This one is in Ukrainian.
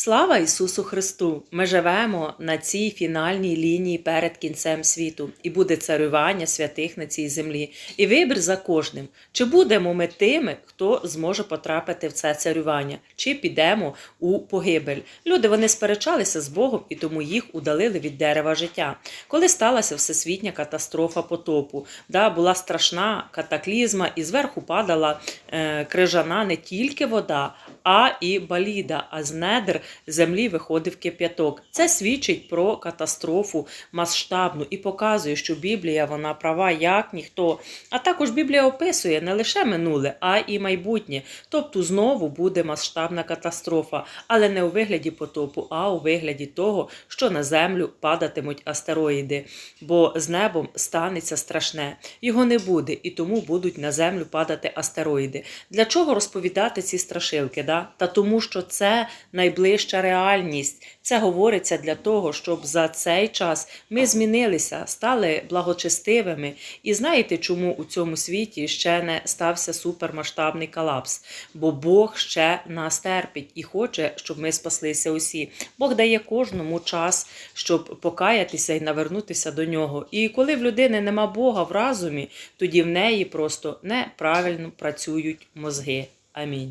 Слава Ісусу Христу! Ми живемо на цій фінальній лінії перед кінцем світу, і буде царювання святих на цій землі. І вибір за кожним. Чи будемо ми тими, хто зможе потрапити в це царювання, чи підемо у погибель? Люди вони сперечалися з Богом і тому їх удалили від дерева життя. Коли сталася всесвітня катастрофа потопу, да, була страшна катаклізма, і зверху падала е, крижана не тільки вода, а і баліда, а з недр землі виходив кип'яток. Це свідчить про катастрофу масштабну і показує, що Біблія вона права як ніхто. А також Біблія описує не лише минуле, а і майбутнє. Тобто знову буде масштабна катастрофа, але не у вигляді потопу, а у вигляді того, що на землю падатимуть астероїди. Бо з небом станеться страшне. Його не буде, і тому будуть на землю падати астероїди. Для чого розповідати ці страшилки? Да? Та тому, що це найближча реальність. Це говориться для того, щоб за цей час ми змінилися, стали благочестивими. І знаєте, чому у цьому світі ще не стався супермасштабний колапс? Бо Бог ще нас терпить і хоче, щоб ми спаслися усі. Бог дає кожному час, щоб покаятися і навернутися до нього. І коли в людини нема Бога в разумі, тоді в неї просто неправильно працюють мозги. Амінь.